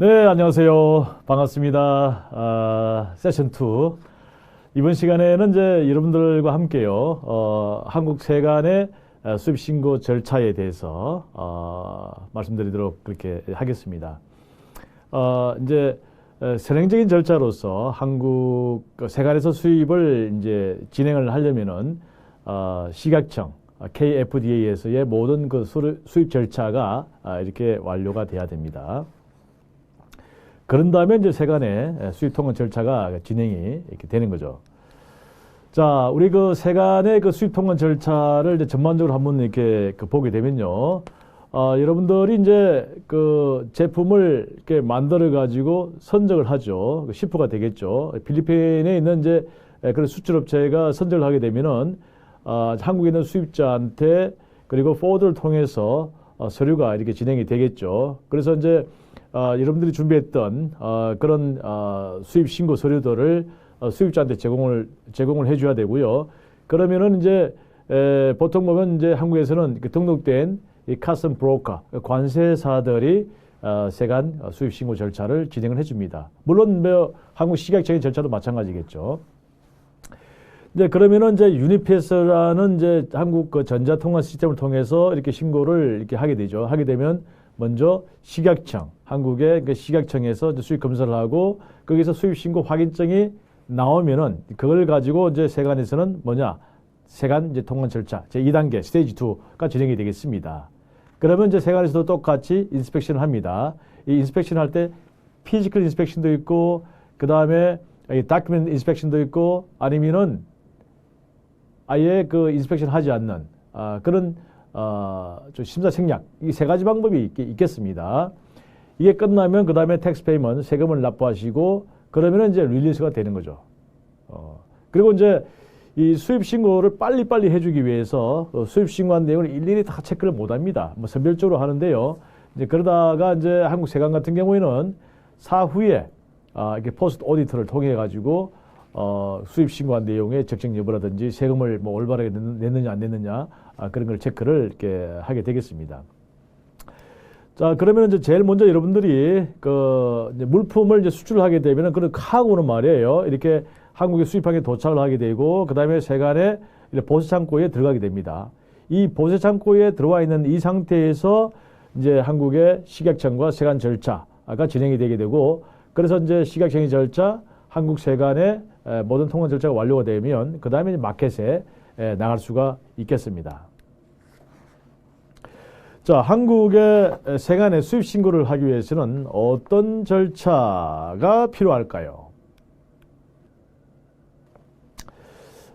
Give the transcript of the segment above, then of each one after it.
네, 안녕하세요. 반갑습니다. 아, 세션 2. 이번 시간에는 이제 여러분들과 함께요, 어, 한국 세관의 어, 수입 신고 절차에 대해서 어, 말씀드리도록 그렇게 하겠습니다. 어, 이제 어, 선행적인 절차로서 한국 그 세관에서 수입을 이제 진행을 하려면은 어, 식약청 어, KFDA에서의 모든 그 수입 절차가 아, 이렇게 완료가 돼야 됩니다. 그런 다음에 이제 세간의 수입 통관 절차가 진행이 이렇게 되는 거죠. 자, 우리 그 세간의 그 수입 통관 절차를 이제 전반적으로 한번 이렇게 그 보게 되면요. 어, 여러분들이 이제 그 제품을 이렇게 만들어 가지고 선적을 하죠. 그 시프가 되겠죠. 필리핀에 있는 이제 그런 수출업체가 선적을 하게 되면은 어, 한국에 있는 수입자한테 그리고 포드를 통해서 어, 서류가 이렇게 진행이 되겠죠. 그래서 이제 어, 여러분들이 준비했던 어, 그런 어, 수입 신고 서류들을 어, 수입자한테 제공을 제공을 해줘야 되고요. 그러면은 이제 에, 보통 보면 이제 한국에서는 그 등록된 이 카슨 브로커 관세사들이 어, 세간 어, 수입 신고 절차를 진행을 해줍니다. 물론 뭐 한국 식약청의 절차도 마찬가지겠죠. 이제 그러면은 이제 유니패스라는 이제 한국 그 전자통화 시스템을 통해서 이렇게 신고를 이렇게 하게 되죠. 하게 되면 먼저 식약청, 한국의 그 식약청에서 수입 검사를 하고 거기서 수입 신고 확인증이 나오면은 그걸 가지고 이제 세관에서는 뭐냐 세관 이제 통관 절차 제 2단계 스테이지 2가 진행이 되겠습니다. 그러면 이제 세관에서도 똑같이 인스펙션을 합니다. 이 인스펙션 할 때 피지컬 인스펙션도 있고 그 다음에 이 다큐멘트 인스펙션도 있고 아니면은 아예 그 인스펙션 하지 않는 아, 그런 어, 좀 심사 생략 이 세 가지 방법이 있, 있겠습니다. 이게 끝나면 그 다음에 텍스 페이먼 세금을 납부하시고 그러면 이제 릴리스가 되는 거죠. 어, 그리고 이제 이 수입 신고를 빨리빨리 해주기 위해서 어, 수입 신고한 내용을 일일이 다 체크를 못 합니다. 뭐 선별적으로 하는데요. 이제 그러다가 이제 한국 세관 같은 경우에는 사후에 아, 이렇게 포스트 오디터를 통해 가지고 어, 수입 신고한 내용의 적정 여부라든지 세금을 뭐 올바르게 냈- 냈느냐 안 냈느냐 아, 그런 걸 체크를 이렇게 하게 되겠습니다. 자, 그러면 이제 제일 먼저 여러분들이 그 물품을 이제 수출하게 되면은 그런 카고는 말이에요. 이렇게 한국에 수입하게 도착을 하게 되고 그 다음에 세관에 이제 보세 창고에 들어가게 됩니다. 이 보세 창고에 들어와 있는 이 상태에서 이제 한국의 식약청과 세관 절차가 진행이 되게 되고 그래서 이제 식약청의 절차, 한국 세관의 에, 모든 통관 절차가 완료가 되면 그 다음에 이제 마켓에 에, 나갈 수가 있겠습니다. 자, 한국의 세관의 수입 신고를 하기 위해서는 어떤 절차가 필요할까요?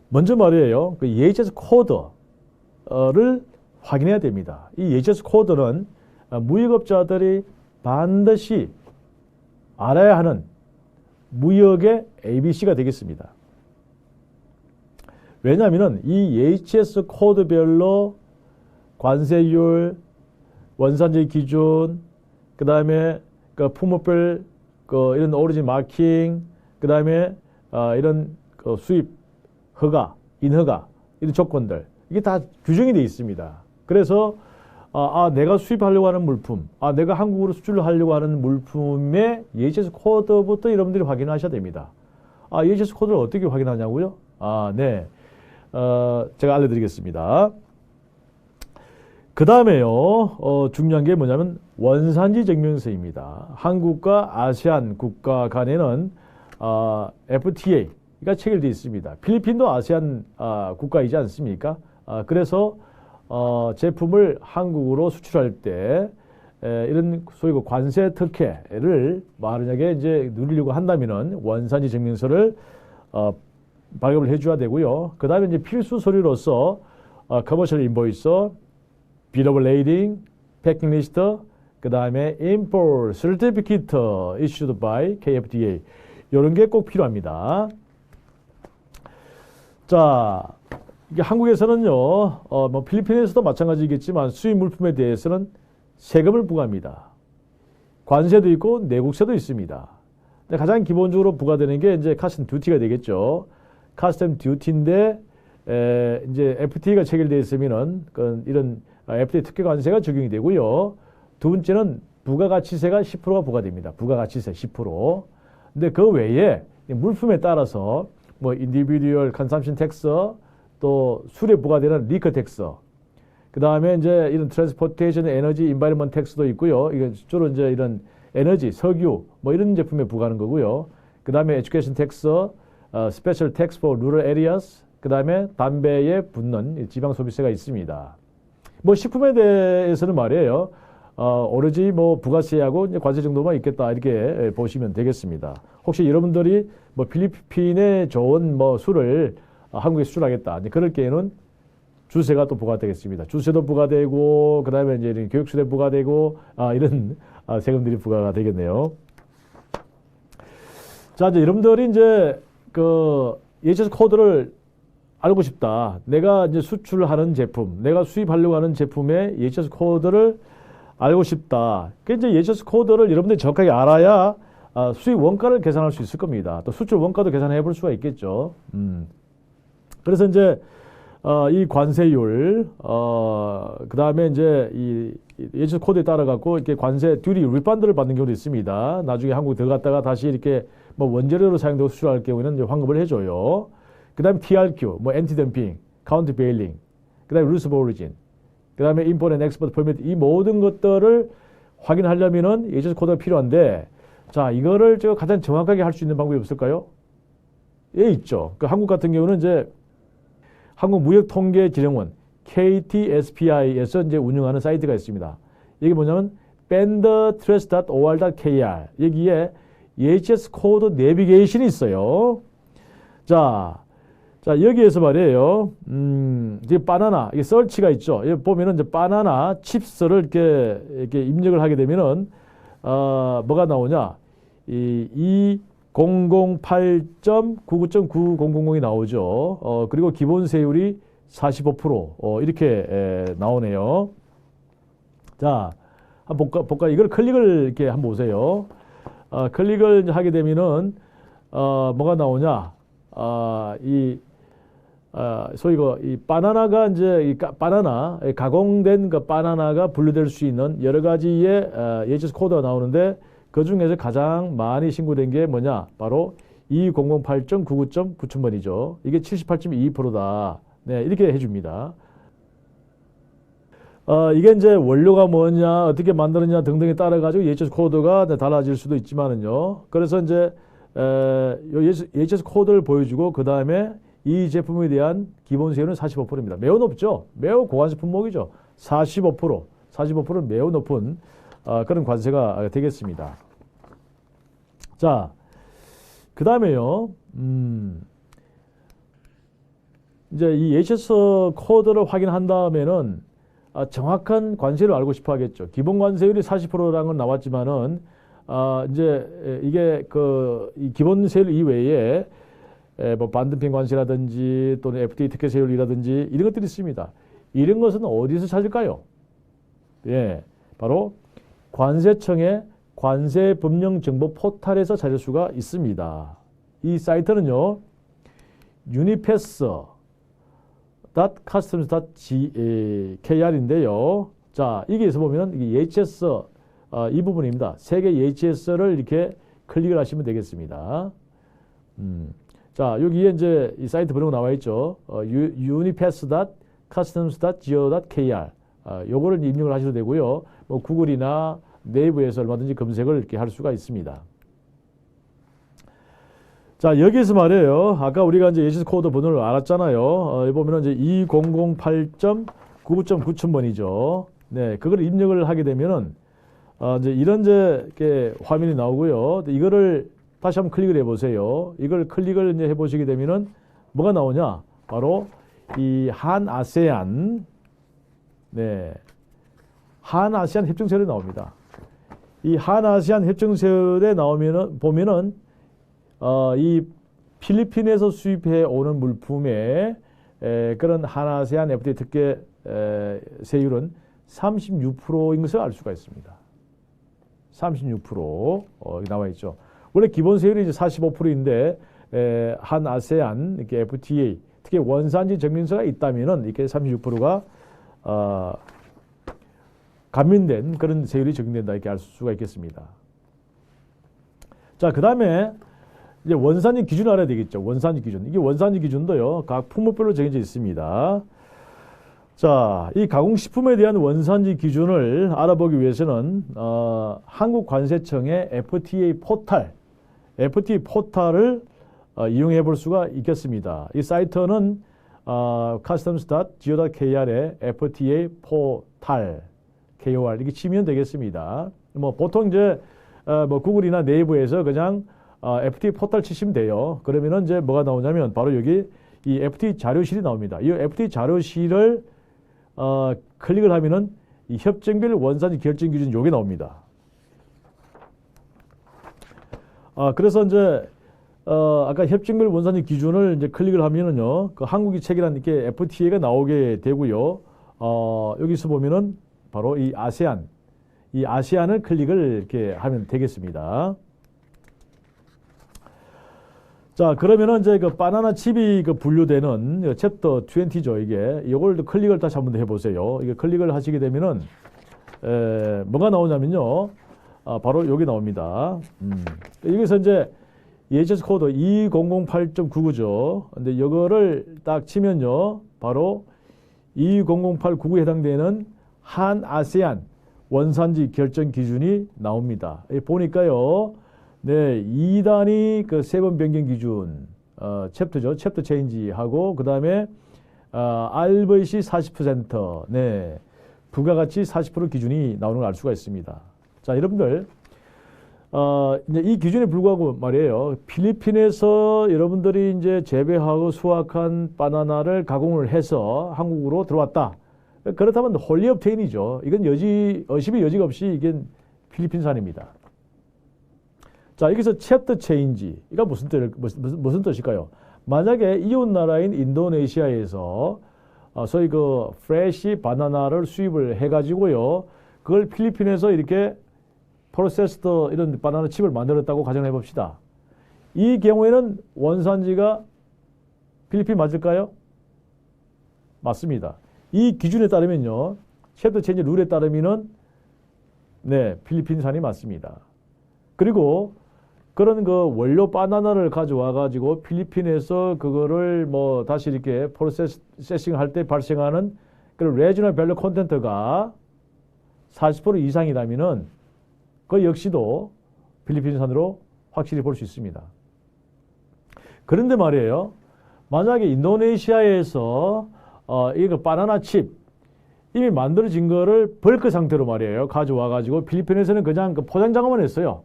먼저 말이에요. 그 EHS 코드를 확인해야 됩니다. 이 EHS 코드는 어, 무역업자들이 반드시 알아야 하는 무역의 ABC가 되겠습니다. 왜냐하면 이 EHS 코드별로 관세율, 원산지 기준, 그 다음에 그 품목별 그 이런 오리진 마킹, 그 다음에 어, 이런 그 수입 허가, 인허가 이런 조건들 이게 다 규정이 되어 있습니다. 그래서 아, 아, 내가 수입하려고 하는 물품, 아 내가 한국으로 수출을 하려고 하는 물품의 EHS 코드부터 여러분들이 확인하셔야 됩니다. 아 EHS 코드를 어떻게 확인하냐고요? 아 네, 어, 제가 알려드리겠습니다. 그 다음에요, 어, 중요한 게 뭐냐면 원산지 증명서입니다. 한국과 아세안 국가 간에는 어, FTA가 체결되어 있습니다. 필리핀도 아세안 아, 국가이지 않습니까? 아, 그래서 어, 제품을 한국으로 수출할 때 에, 이런 소위 그 관세 특혜를 만약에 이제 누리려고 한다면은 원산지 증명서를 어, 발급을 해줘야 되고요. 그 다음에 이제 필수 서류로서 어, 커머셜 인보이스, of lading, packing list, 그 다음에 import certificate issued by KFDA 이런 게 꼭 필요합니다. 자, 이게 한국에서는요, 어, 뭐 필리핀에서도 마찬가지겠지만 수입 물품에 대해서는 세금을 부과합니다. 관세도 있고 내국세도 있습니다. 근데 가장 기본적으로 부과되는 게 이제 카스텀 듀티가 되겠죠. 카스텀 듀티인데 에, 이제 FTA가 체결되어 있으면은 그 이런 FTA 특혜 관세가 적용이 되고요. 두 번째는 부가가치세가 10%가 부과됩니다. 부가가치세 10%. 근데 그 외에 이 물품에 따라서 뭐 인디비듀얼 컨삼션 텍스 또 술에 부과되는 리커 텍스 그 다음에 이제 이런 트랜스포테이션 에너지 인바이러먼트 텍스도 있고요. 이게 주로 이제 이런 에너지, 석유 뭐 이런 제품에 부과하는 거고요. 그 다음에 에듀케이션 텍스, 어, 스페셜 텍스 포 루럴 에리어스, 그 다음에 담배에 붙는 이 지방 소비세가 있습니다. 뭐 식품에 대해서는 말이에요. 어, 오로지 뭐 부가세하고 이제 관세 정도만 있겠다 이렇게 보시면 되겠습니다. 혹시 여러분들이 뭐 필리핀에 좋은 뭐 술을 어, 한국에 수출하겠다. 이제 그럴 경우에는 주세가 또 부과되겠습니다. 주세도 부과되고 그다음에 이제 이런 교육세도 부과되고 아, 이런 아, 세금들이 부과가 되겠네요. 자, 이제 여러분들이 이제 그 예체스 코드를 알고 싶다. 내가 이제 수출하는 제품, 내가 수입하려고 하는 제품의 예체스 코드를 알고 싶다. 그 이제 예체스 코드를 여러분들이 정확하게 알아야 아, 수입 원가를 계산할 수 있을 겁니다. 또 수출 원가도 계산해 볼 수가 있겠죠. 음. 그래서 이제 어, 이 관세율, 어, 그 다음에 이제 이 예체스 코드에 따라 갖고 이렇게 관세 듀리 리펀드를 받는 경우도 있습니다. 나중에 한국 들어갔다가 다시 이렇게 뭐 원재료로 사용되고 수출할 경우에는 이제 환급을 해줘요. 그 다음에 TRQ, 뭐 엔티 덤핑, 카운트 베일링, 그 다음에 루스 오리진, 그 다음에 임포트 앤 엑스포트 퍼미트 이 모든 것들을 확인하려면은 예체스 코드가 필요한데 자 이거를 제가 가장 정확하게 할 수 있는 방법이 없을까요? 예 있죠. 그 한국 같은 경우는 이제 한국무역통계진흥원 KTSPI에서 이제 운영하는 사이트가 있습니다. 이게 뭐냐면 bendertrust.or.kr 여기에 EHS 코드 내비게이션이 있어요. 자, 자 여기에서 말이에요. 음, 이제 바나나 이게 설치가 있죠. 여기 보면은 이제 바나나 칩스를 이렇게 이렇게 입력을 하게 되면은 어, 뭐가 나오냐? 이 2008.99.9000이 나오죠. 어, 그리고 기본 세율이 45% 어, 이렇게 에, 나오네요. 자, 한번 볼까, 볼까? 이걸 클릭을 이렇게 한번 보세요. 어, 클릭을 하게 되면은 어, 뭐가 나오냐? 어, 이 어, 소위 그이 바나나가 이제 이 가, 바나나 이 가공된 그 바나나가 분류될 수 있는 여러 가지의 어, 예치스 코드가 나오는데 그 중에서 가장 많이 신고된 게 뭐냐? 바로 2008.99.9000번이죠. 이게 78.22%다. 네, 이렇게 해줍니다. 어, 이게 이제 원료가 뭐냐, 어떻게 만들었냐 등등에 따라 가지고 예체스 코드가 네, 달라질 수도 있지만은요. 그래서 이제 에, 예체스 코드를 보여주고 그 다음에 이 제품에 대한 기본 세율은 45%입니다. 매우 높죠. 매우 고관세 품목이죠. 45%, 45%는 매우 높은 어, 그런 관세가 되겠습니다. 자, 그 다음에요. 음, 이제 이 HS 코드를 확인한 다음에는 아, 정확한 관세를 알고 싶어 하겠죠. 기본 관세율이 40%라는 건 나왔지만은 아, 이제 이게 그이 기본 세율 이외에 에, 뭐 반등평 관세라든지 또는 FTA 특혜 세율이라든지 이런 것들이 있습니다. 이런 것은 어디서 찾을까요? 예, 바로 관세청의 관세 법령 정보 포탈에서 찾을 수가 있습니다. 이 사이트는요. unipass.customs.kr인데요. 자, 여기에서 보면 HS 어, 이 부분입니다. 세계 HS를 이렇게 클릭을 하시면 되겠습니다. 음. 자, 여기에 이제 이 사이트 번호가 나와 있죠. 어, unipass.customs.go.kr. 어, 요거를 입력을 하셔도 되고요. 뭐 구글이나 네이버에서 얼마든지 검색을 이렇게 할 수가 있습니다. 자, 여기에서 말이에요. 아까 우리가 이제 예시스 코드 번호를 알았잖아요. 어, 여기 보면은 이제 2008.99.9000번이죠. 네, 그걸 입력을 하게 되면은 어, 이제 이런 이제 이렇게 화면이 나오고요. 이거를 다시 한번 클릭을 해보세요. 이걸 클릭을 이제 해보시게 되면은 뭐가 나오냐? 바로 이 한 아세안, 네, 한 아세안 협정세율이 나옵니다. 이 한아시안 협정세율에 나오면은 보면은 어, 이 필리핀에서 수입해 오는 물품의 에, 그런 한아세안 FTA 특혜 에, 세율은 36%인 것을 알 수가 있습니다. 36% 어, 나와 있죠. 원래 기본 세율이 이제 45%인데 에, 한 아세안 이렇게 FTA 특히 원산지 증명서가 있다면은 이렇게 36%가 어, 감면된 그런 세율이 적용된다 이렇게 알 수가 있겠습니다. 자, 그 다음에 이제 원산지 기준 알아야 되겠죠. 원산지 기준. 이게 원산지 기준도요. 각 품목별로 정해져 있습니다. 자, 이 가공식품에 대한 원산지 기준을 알아보기 위해서는 어, 한국관세청의 FTA 포탈, FTA 포탈을 어, 이용해 볼 수가 있겠습니다. 이 사이트는 어, customs.go.kr의 FTA 포탈, KOR 이렇게 치면 되겠습니다. 뭐 보통 이제 어, 뭐 구글이나 네이버에서 그냥 어, FTA 포탈 치시면 돼요. 그러면은 이제 뭐가 나오냐면 바로 여기 이 FTA 자료실이 나옵니다. 이 FTA 자료실을 어, 클릭을 하면은 이 협정별 원산지 결정 기준 요게 나옵니다. 아, 그래서 이제 어, 아까 협정별 원산지 기준을 이제 클릭을 하면은요, 그 한국이 체결한 이렇게 FTA가 나오게 되고요. 어, 여기서 보면은 바로 이 아세안, 이 아세안을 클릭을 이렇게 하면 되겠습니다. 자, 그러면은 이제 그 바나나 칩이 그 분류되는 그 챕터 20죠, 이게. 이걸 클릭을 다시 한번 해 보세요. 이게 클릭을 하시게 되면은 에, 뭐가 나오냐면요. 아, 바로 여기 나옵니다. 음. 여기서 이제 EHS 코드 2008.99죠. 근데 이거를 딱 치면요. 바로 200899에 해당되는 한 아세안 원산지 결정 기준이 나옵니다. 이 보니까요. 네, 2단이 그 세번 변경 기준 어, 챕터죠. 챕터 체인지하고 그다음에 어, RVC 40% 네. 부가가치 40% 기준이 나오는 걸 알 수가 있습니다. 자, 여러분들 어, 이제 이 기준에 불구하고 말이에요. 필리핀에서 여러분들이 이제 재배하고 수확한 바나나를 가공을 해서 한국으로 들어왔다. 그렇다면 홀리 업테인이죠. 이건 여지, 의심의 여지가 없이 이게 필리핀산입니다. 자, 여기서 챕터 체인지. 이가 무슨 뜻, 무슨, 무슨, 뜻일까요? 만약에 이웃 나라인 인도네시아에서 어, 소위 그 프레시 바나나를 수입을 해가지고요. 그걸 필리핀에서 이렇게 프로세스드 이런 바나나 칩을 만들었다고 가정해 봅시다. 이 경우에는 원산지가 필리핀 맞을까요? 맞습니다. 이 기준에 따르면요. 챕터 체인지 룰에 따르면은 네, 필리핀산이 맞습니다. 그리고 그런 그 원료 바나나를 가져와 가지고 필리핀에서 그거를 뭐 다시 이렇게 프로세싱 할 때 발생하는 그런 레지널 밸류 콘텐트가 40% 이상이라면은 그 역시도 필리핀산으로 확실히 볼 수 있습니다. 그런데 말이에요. 만약에 인도네시아에서 어, 이거 바나나 칩 이미 만들어진 거를 벌크 상태로 말이에요. 가져와 가지고 필리핀에서는 그냥 그 포장 작업만 했어요.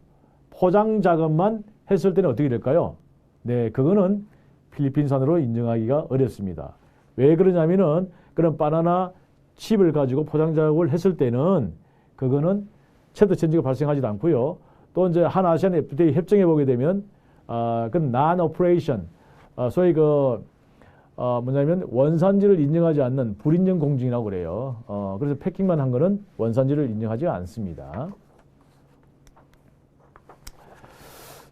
포장 작업만 했을 때는 어떻게 될까요? 네, 그거는 필리핀산으로 인정하기가 어렵습니다. 왜 그러냐면은 그런 바나나 칩을 가지고 포장 작업을 했을 때는 그거는 챕터 체인지가 발생하지도 않고요. 또 이제 한 아시안 FTA 협정에 보게 되면 아, 그건 non operation 아, 소위 그 어, 뭐냐면 원산지를 인정하지 않는 불인정 공증이라고 그래요. 어, 그래서 패킹만 한 거는 원산지를 인정하지 않습니다.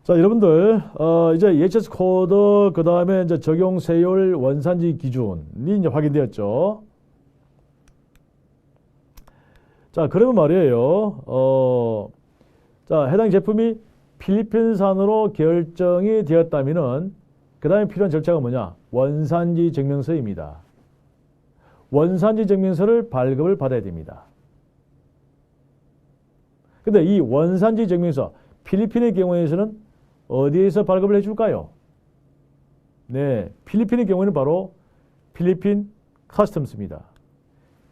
자, 여러분들, 어, 이제 EHS 코드, 그 다음에 이제 적용 세율 원산지 기준이 이제 확인되었죠. 자, 그러면 말이에요. 어, 자, 해당 제품이 필리핀산으로 결정이 되었다면은 그 다음에 필요한 절차가 뭐냐? 원산지 증명서입니다. 원산지 증명서를 발급을 받아야 됩니다. 근데 이 원산지 증명서, 필리핀의 경우에서는 어디에서 발급을 해줄까요? 네, 필리핀의 경우에는 바로 필리핀 커스텀스입니다.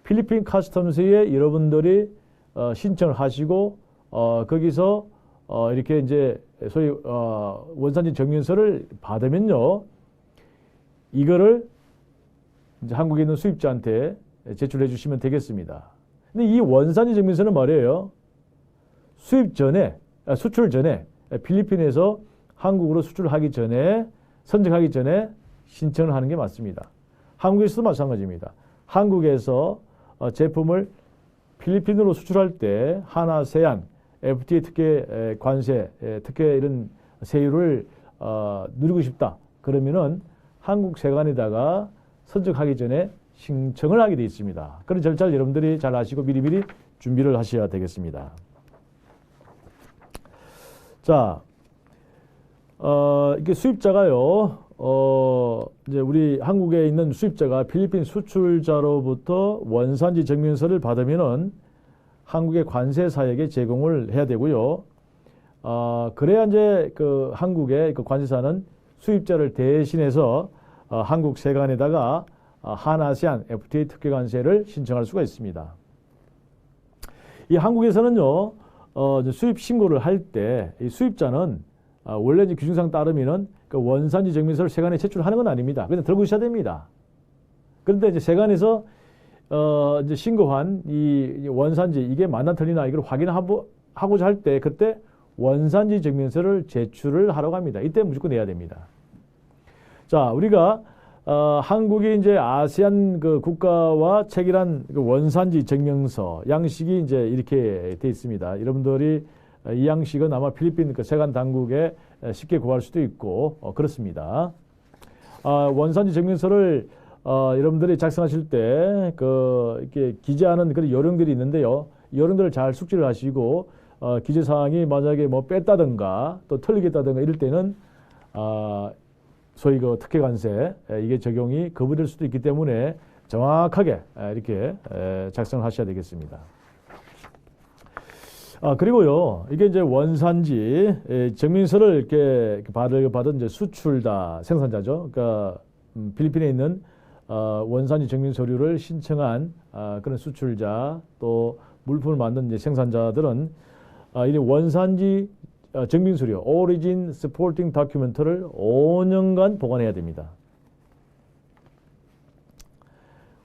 필리핀 커스텀스에 여러분들이 어, 신청을 하시고 어, 거기서 어, 이렇게 이제 소위 어, 원산지 증명서를 받으면요, 이거를 이제 한국에 있는 수입자한테 제출해 주시면 되겠습니다. 근데 이 원산지 증명서는 말이에요, 수입 전에 아, 수출 전에 필리핀에서 한국으로 수출하기 전에 선정하기 전에 신청을 하는 게 맞습니다. 한국에서도 마찬가지입니다. 한국에서 어, 제품을 필리핀으로 수출할 때 하나 세안 FTA 특혜 관세 특혜 이런 세율을 어, 누리고 싶다. 그러면은 한국 세관에다가 선정하기 전에 신청을 하게 되어 있습니다. 그런 절차를 여러분들이 잘 아시고 미리미리 준비를 하셔야 되겠습니다. 자, 어, 이게 수입자가요, 어, 이제 우리 한국에 있는 수입자가 필리핀 수출자로부터 원산지 증명서를 받으면은 한국의 관세 사에게 제공을 해야 되고요. 어, 그래야 이제 그 한국의 그 관세사는 수입자를 대신해서 어, 한국 세관에다가 어, 한아시안 FTA 특혜 관세를 신청할 수가 있습니다. 이 한국에서는요, 어, 수입 신고를 할 때 이 수입자는 아, 원래 이제 규정상 따르면은 그 원산지 증명서를 세관에 제출하는 건 아닙니다. 그냥 들고 있어야 됩니다. 그런데 이제 세관에서 어, 이제 신고한 이 원산지 이게 맞나 틀리나 이걸 확인하고 하고자 할 때 그때 원산지 증명서를 제출을 하라고 합니다. 이때 무조건 내야 됩니다. 자, 우리가 어, 한국이 이제 아세안 그 국가와 체결한 그 원산지 증명서 양식이 이제 이렇게 돼 있습니다. 여러분들이 이 양식은 아마 필리핀 그 세관 당국에 쉽게 구할 수도 있고 어, 그렇습니다. 아, 원산지 증명서를 어, 여러분들이 작성하실 때 그 이렇게 기재하는 그런 요령들이 있는데요. 이 요령들을 잘 숙지를 하시고 어, 기재 사항이 만약에 뭐 뺐다든가 또 틀리겠다든가 이럴 때는 아, 소위 그 특혜 관세 에, 이게 적용이 거부될 수도 있기 때문에 정확하게 에, 이렇게 에, 작성을 하셔야 되겠습니다. 아 그리고요 이게 이제 원산지 에, 증명서를 이렇게 받을 받은 이제 수출다 생산자죠. 그러니까 음, 필리핀에 있는 어, 원산지 증명 서류를 신청한 아, 그런 수출자 또 물품을 만든 생산자들은 아, 이 원산지 어, 증명 서류 (Origin Supporting Document를 5년간 보관해야 됩니다.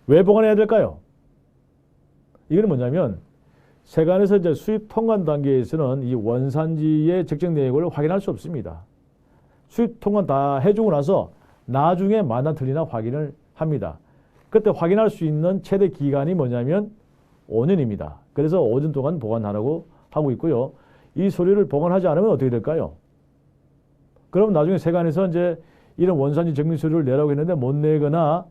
왜 보관해야 될까요? 이거는 뭐냐면 세관에서 이제 수입 통관 단계에서는 이 원산지의 적정 내역을 확인할 수 없습니다. 수입 통관 다 해주고 나서 나중에 맞나 틀리나 확인을 합니다. 그때 확인할 수 있는 최대 기간이 뭐냐면 5년입니다. 그래서 5년 동안 보관하라고 하고 있고요. 이 서류를 보관하지 않으면 어떻게 될까요? 그럼 나중에 세관에서 이제 이런 원산지 증명 서류를 내라고 했는데 못 내거나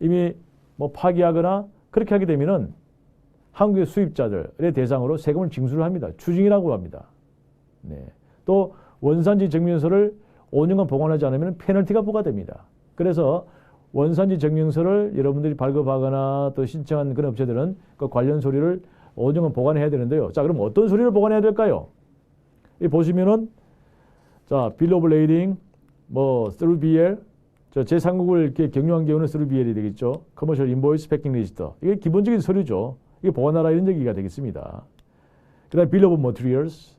이미 뭐 파기하거나 그렇게 하게 되면은 한국의 수입자들의 대상으로 세금을 징수를 합니다. 추징이라고 합니다. 네. 또 원산지 증명서를 5년간 보관하지 않으면 페널티가 부과됩니다. 그래서 원산지 증명서를 여러분들이 발급하거나 또 신청한 그런 업체들은 그 관련 서류를 5년간 보관해야 되는데요. 자, 그럼 어떤 서류를 보관해야 될까요? 이 보시면은 자, 빌 오브 레이딩, 뭐 through BL, 저 제3국을 이렇게 경유한 경우는 through BL이 되겠죠. 커머셜 인보이스 패킹 리스터. 이게 기본적인 서류죠. 이게 보관하라 이런 얘기가 되겠습니다. 그다음에 빌 오브 머티리얼스.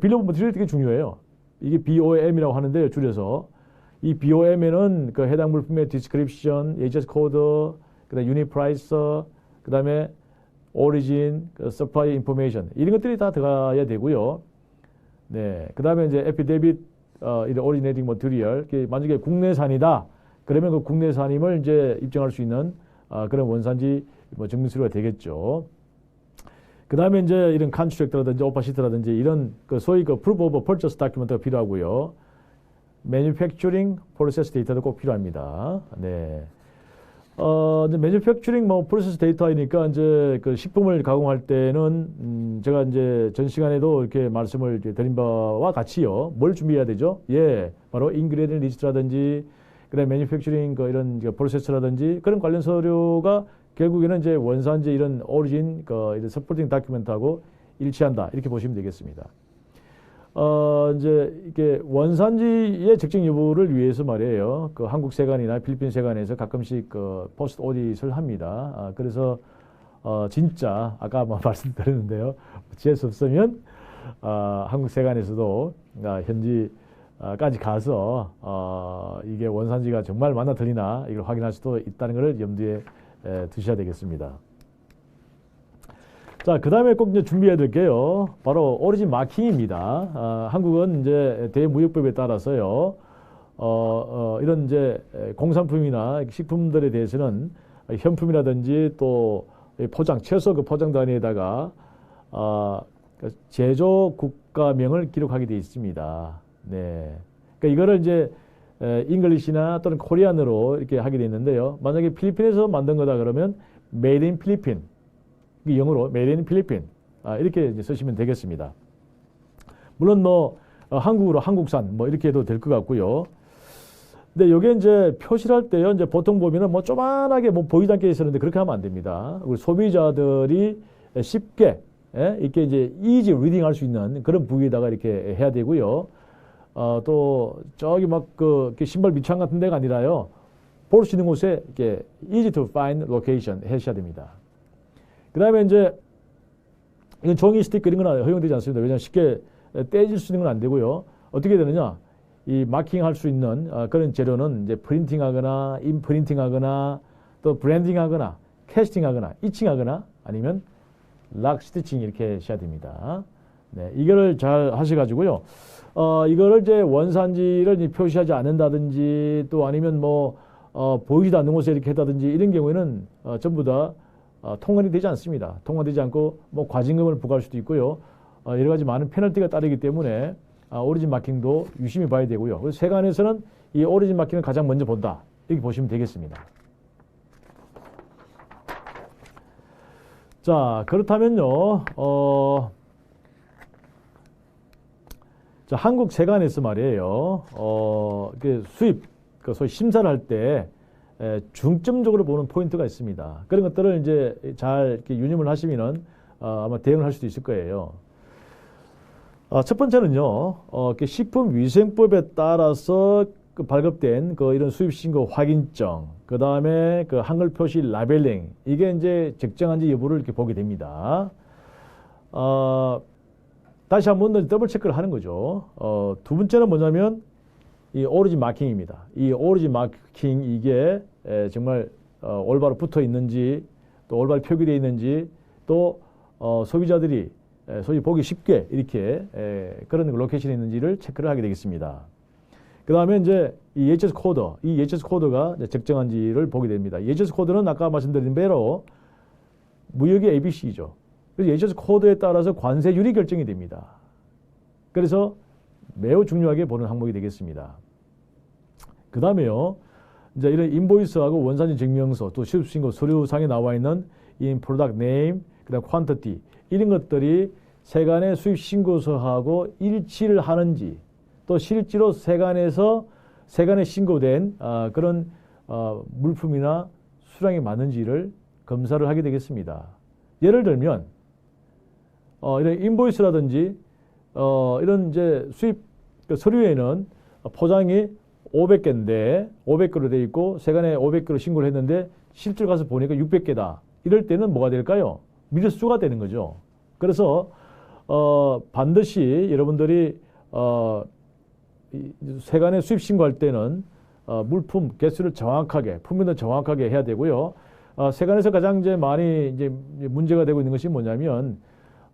빌 오브 머티리얼 되게 중요해요. 이게 BOM이라고 하는데요. 줄여서 이 BOM에는 그 해당 물품의 디스크립션, 예제스 코드, 그다음 유닛 프라이스, 그다음에 오리진, 그 서플라이 인포메이션 이런 것들이 다 들어가야 되고요. 네, 그다음에 이제 에피데빗, 어, 이런 오리지네이팅 머티리얼, 만약에 국내산이다, 그러면 그 국내산임을 이제 입증할 수 있는 어, 그런 원산지 뭐 증명서류가 되겠죠. 그 다음에 이제 이런 컨트랙트라든지 오파시트라든지 이런 그 소위 그 proof of purchase document가 필요하고요. Manufacturing process 데이터도 꼭 필요합니다. 네. 어, 이제 manufacturing 뭐 process 데이터이니까 이제 그 식품을 가공할 때는 음, 제가 이제 전 시간에도 이렇게 말씀을 드린 바와 같이요. 뭘 준비해야 되죠? 예, 바로 ingredient list라든지 그다음 manufacturing 그 이런 그 프로세스라든지 그런 관련 서류가 결국에는 이제 원산지 이런 오리진 그 이런 서포팅 다큐멘트하고 일치한다 이렇게 보시면 되겠습니다. 어 이제 이게 원산지의 적정 여부를 위해서 말이에요. 그 한국 세관이나 필리핀 세관에서 가끔씩 그 포스트 오디트를 합니다. 아, 그래서 어 진짜 아까 뭐 말씀드렸는데요. 지할 수 없으면 어, 한국 세관에서도 아, 현지 까지 가서 어, 이게 원산지가 정말 맞나 틀리나 이걸 확인할 수도 있다는 것을 염두에 에, 두셔야 되겠습니다. 자, 그 다음에 꼭 이제 준비해야 될 게요. 바로 오리진 마킹입니다. 아, 한국은 이제 대무역법에 따라서요. 어, 어, 이런 이제 공산품이나 식품들에 대해서는 현품이라든지 또 포장, 최소 그 포장 단위에다가 어, 제조 국가명을 기록하게 되어 있습니다. 네. 그러니까 이거를 이제 잉글리시나 또는 코리안으로 이렇게 하게 되어 있는데요. 만약에 필리핀에서 만든 거다 그러면 메이드 인 필리핀 그 영어로 Made in 필리핀 아, 이렇게 쓰시면 되겠습니다. 물론 뭐 어, 한국으로 한국산 뭐 이렇게 해도 될 것 같고요. 근데 요게 이제 표시를 할 때요, 이제 보통 보면은 뭐 조만하게 뭐 보이지 않게 있었는데 그렇게 하면 안 됩니다. 우리 소비자들이 쉽게 예? 이렇게 이제 이지 리딩 할 수 있는 그런 부위에다가 이렇게 해야 되고요. 어, 또 저기 막그 신발 밑창 같은 데가 아니라요. 볼 수 있는 곳에 이렇게 easy to find location 하셔야 됩니다. 그 다음에 이제 이건 종이 스티커 이런 건 허용되지 않습니다. 왜냐하면 쉽게 떼질 수 있는 건 안 되고요. 어떻게 되느냐? 이 마킹 할 수 있는 어, 그런 재료는 이제 프린팅 하거나 인프린팅 하거나 또 브랜딩 하거나 캐스팅 하거나 이칭 하거나 아니면 락 스티칭 이렇게 하셔야 됩니다. 네, 이거를 잘 하셔가지고요. 어, 이거를 이제 원산지를 이제 표시하지 않는다든지 또 아니면 뭐 어, 보이지도 않는 곳에 이렇게 했다든지 이런 경우에는 어, 전부 다 어, 통관이 되지 않습니다. 통관되지 않고 뭐 과징금을 부과할 수도 있고요. 어, 여러 가지 많은 페널티가 따르기 때문에 아, 오리진 마킹도 유심히 봐야 되고요. 그래서 세관에서는 이 오리진 마킹을 가장 먼저 본다. 이렇게 보시면 되겠습니다. 자, 그렇다면요, 어, 자, 한국 세관에서 말이에요, 어, 그 수입, 그 소위 심사를 할 때, 에, 중점적으로 보는 포인트가 있습니다. 그런 것들을 이제 잘 이렇게 유념을 하시면은, 어, 아마 대응을 할 수도 있을 거예요. 어, 첫 번째는요, 어, 그 식품위생법에 따라서 그 발급된 그 이런 수입신고 확인증, 그 다음에 그 한글 표시 라벨링, 이게 이제 적정한지 여부를 이렇게 보게 됩니다. 어, 다시 한 번 더 더블 체크를 하는 거죠. 어, 두 번째는 뭐냐면 이 오리진 마킹입니다. 이 오리진 마킹 이게 에, 정말 어, 올바로 붙어 있는지 또 올바로 표기되어 있는지 또 어, 소비자들이 에, 소위 보기 쉽게 이렇게 에, 그런 로케이션이 있는지를 체크를 하게 되겠습니다. 그 다음에 이제 이 HS 코드, 이 HS 코드가 적정한지를 보게 됩니다. HS 코드는 아까 말씀드린 대로 무역의 ABC죠. 그래서 HS 코드에 따라서 관세율이 결정이 됩니다. 그래서 매우 중요하게 보는 항목이 되겠습니다. 그 다음에요. 이제 이런 인보이스하고 원산지 증명서 또 실수신고 서류상에 나와 있는 이 프로덕트 네임, 그다음 퀀티티 이런 것들이 세간의 수입 신고서하고 일치를 하는지 또 실제로 세간에서 세간에 신고된 어, 그런 어, 물품이나 수량이 맞는지를 검사를 하게 되겠습니다. 예를 들면 어, 이런 인보이스라든지 어, 이런 이제 수입 그 서류에는 포장이 500개인데 500개로 돼 있고 세간에 500개로 신고를 했는데 실제로 가서 보니까 600개다. 이럴 때는 뭐가 될까요? 미르수가 되는 거죠. 그래서 어, 반드시 여러분들이 어, 이 세간에 수입 신고할 때는 어, 물품 개수를 정확하게 품면을 정확하게 해야 되고요. 어, 세간에서 가장 이제 많이 이제 문제가 되고 있는 것이 뭐냐면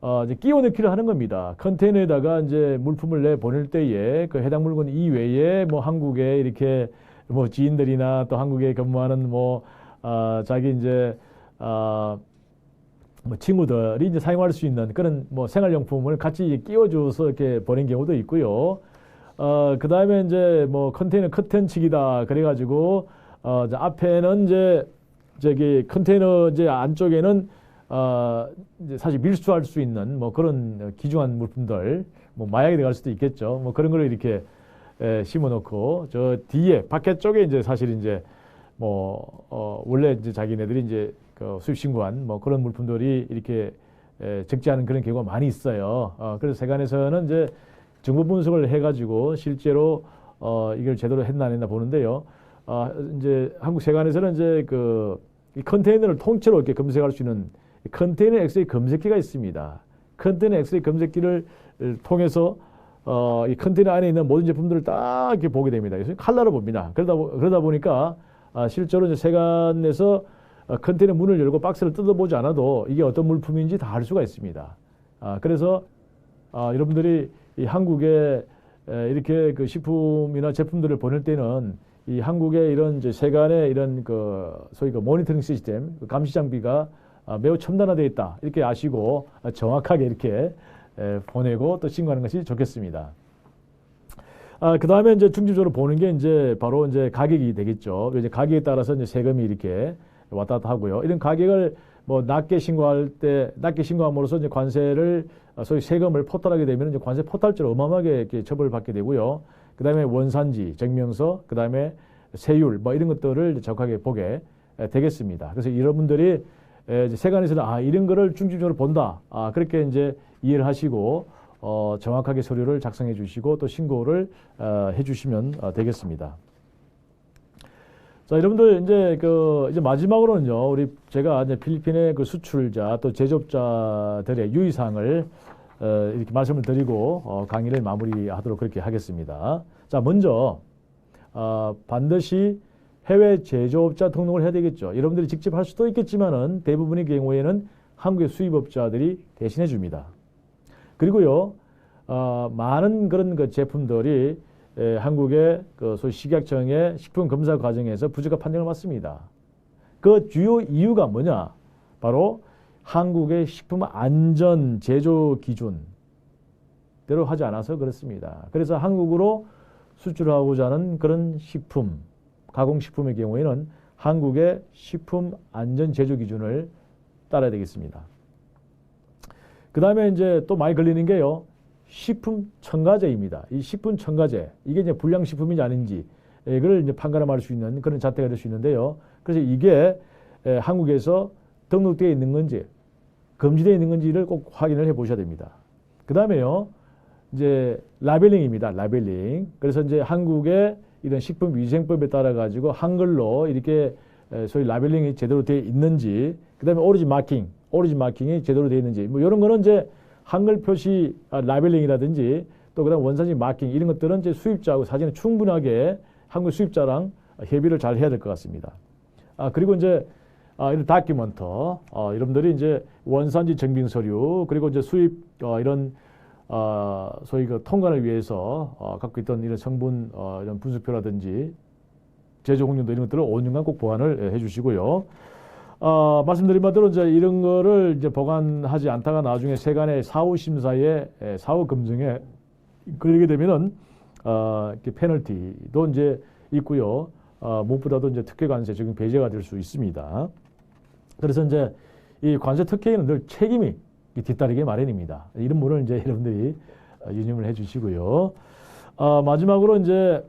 어, 이제 끼워 넣기를 하는 겁니다. 컨테이너에다가 이제 물품을 내 보낼 때에 그 해당 물건 이외에 뭐 한국에 이렇게 뭐 지인들이나 또 한국에 근무하는 뭐 어, 자기 이제 어, 뭐 친구들이 이제 사용할 수 있는 그런 뭐 생활용품을 같이 끼워줘서 이렇게 보낸 경우도 있고요. 어, 그 다음에 이제 뭐 컨테이너 커튼치기다. 그래가지고, 어, 이제 앞에는 이제 저기 컨테이너 이제 안쪽에는 어, 이제 사실 밀수할 수 있는 뭐 그런 귀중한 물품들, 뭐 마약이 들어갈 수도 있겠죠. 뭐 그런 걸 이렇게 에, 심어 놓고 저 뒤에 바켓 쪽에 이제 사실 이제 뭐 어, 원래 이제 자기네들이 이제 그 수입 신고한 뭐 그런 물품들이 이렇게 에, 적지 않은 그런 경우가 많이 있어요. 어, 그래서 세관에서는 이제 정보 분석을 해가지고 실제로 어, 이걸 제대로 했나 안 했나 보는데요. 어, 이제 한국 세관에서는 이제 그 이 컨테이너를 통째로 이렇게 검색할 수 있는 컨테이너 엑스레이 검색기가 있습니다. 컨테이너 엑스레이 검색기를 통해서 어, 이 컨테이너 안에 있는 모든 제품들을 딱 이렇게 보게 됩니다. 그래서 칼라로 봅니다. 그러다, 보- 그러다 보니까 아, 실제로 이제 세관에서 어, 컨테이너 문을 열고 박스를 뜯어보지 않아도 이게 어떤 물품인지 다 알 수가 있습니다. 아, 그래서 아, 여러분들이 이 한국에 에, 이렇게 그 식품이나 제품들을 보낼 때는 이 한국의 이런 세간의 이런 그 소위 그 모니터링 시스템, 그 감시 장비가 아, 매우 첨단화되어 있다 이렇게 아시고 아, 정확하게 이렇게 에, 보내고 또 신고하는 것이 좋겠습니다. 아, 그 다음에 이제 중점적으로 보는 게 이제 바로 이제 가격이 되겠죠. 이제 가격에 따라서 이제 세금이 이렇게 왔다 갔다 하고요. 이런 가격을 뭐 낮게 신고할 때 낮게 신고함으로써 이제 관세를 어, 소위 세금을 포탈하게 되면 이제 관세 포탈죄로 어마어마하게 이렇게 처벌받게 되고요. 그 다음에 원산지 증명서, 그 다음에 세율 뭐 이런 것들을 적하게 보게 에, 되겠습니다. 그래서 여러분들이 세관에서는 아 이런 거를 중점적으로 본다. 아 그렇게 이제 이해를 하시고 어, 정확하게 서류를 작성해 주시고 또 신고를 어, 해 주시면 어, 되겠습니다. 자, 여러분들 이제 그 이제 마지막으로는요. 우리 제가 이제 필리핀의 그 수출자 또 제조업자들의 유의 사항을 어, 이렇게 말씀을 드리고 어, 강의를 마무리하도록 그렇게 하겠습니다. 자, 먼저 어, 반드시 해외 제조업자 등록을 해야 되겠죠. 여러분들이 직접 할 수도 있겠지만은 대부분의 경우에는 한국의 수입업자들이 대신해 줍니다. 그리고요, 어, 많은 그런 그 제품들이 에, 한국의 그 소위 식약청의 식품 검사 과정에서 부적합 판정을 받습니다. 그 주요 이유가 뭐냐? 바로 한국의 식품 안전 제조 기준대로 하지 않아서 그렇습니다. 그래서 한국으로 수출하고자 하는 그런 식품, 가공식품의 경우에는 한국의 식품 안전 제조 기준을 따라야 되겠습니다. 그 다음에 이제 또 많이 걸리는 게요. 식품 첨가제입니다. 이 식품 첨가제 이게 이제 불량식품인지 아닌지 이걸 이제 판가름할 수 있는 그런 잣대가 될 수 있는데요. 그래서 이게 에, 한국에서 등록되어 있는 건지 금지되어 있는 건지를 꼭 확인을 해 보셔야 됩니다. 그 다음에요. 이제 라벨링입니다. 라벨링. 그래서 이제 한국의 이런 식품위생법에 따라 가지고 한글로 이렇게 에, 소위 라벨링이 제대로 되어 있는지, 그 다음에 오리진 마킹, 오리진 마킹이 제대로 되어 있는지, 뭐 이런 거는 이제 한글 표시 아, 라벨링이라든지 또 그다음 원산지 마킹 이런 것들은 이제 수입자하고 사진을 충분하게 한국 수입자랑 협의를 잘 해야 될 것 같습니다. 아 그리고 이제 아, 이런 다큐멘터 어, 여러분들이 이제 원산지 증빙 서류 그리고 이제 수입 어, 이런 어, 소위 그 통관을 위해서 어, 갖고 있던 이런 성분 어, 이런 분수표라든지 제조 공룡도 이런 것들을 5년간 꼭 보관을 예, 해주시고요. 어, 말씀드린 바대로 이제 이런 거를 이제 보관하지 않다가 나중에 세간의 사후 심사에 에, 사후 검증에 걸리게 되면은 어, 이렇게 페널티도 이제 있고요. 어, 무엇보다도 이제 특혜 관세 적용 배제가 될 수 있습니다. 그래서 이제 이 관세 특혜에는 늘 책임이 뒤따르게 마련입니다. 이런 부분을 이제 여러분들이 어, 유념을 해주시고요. 어, 마지막으로 이제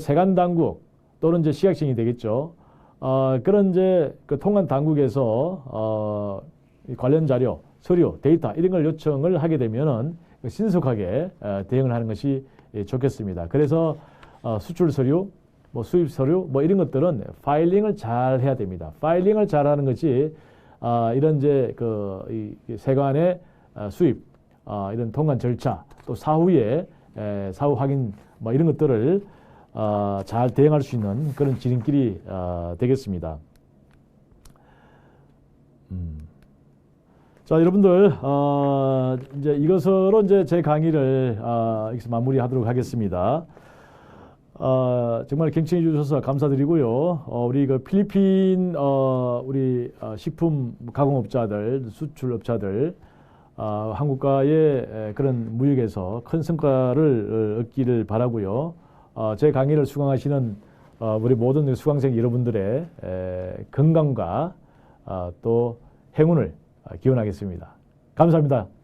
세관 당국 또는 이제 시각청이 되겠죠. 어, 그런 이제 그 통관 당국에서 어, 이 관련 자료, 서류, 데이터 이런 걸 요청을 하게 되면은 신속하게 어, 대응을 하는 것이 예, 좋겠습니다. 그래서 어, 수출 서류, 뭐 수입 서류, 뭐 이런 것들은 파일링을 잘 해야 됩니다. 파일링을 잘 하는 것이 아, 이런 이제 그 이, 이 세관의 어, 수입, 아, 이런 통관 절차, 또 사후에 에, 사후 확인 뭐 이런 것들을 어, 잘 대응할 수 있는 그런 지름길이 어, 되겠습니다. 음. 자, 여러분들 어, 이제 이것으로 이제 제 강의를 어, 여기서 마무리하도록 하겠습니다. 어, 정말 경청해 주셔서 감사드리고요. 어, 우리 그 필리핀 어, 우리 어, 식품 가공업자들, 수출업자들 어, 한국과의 에, 그런 무역에서 큰 성과를 어, 얻기를 바라고요. 어, 제 강의를 수강하시는 어, 우리 모든 수강생 여러분들의 에, 건강과 어, 또 행운을 어, 기원하겠습니다. 감사합니다.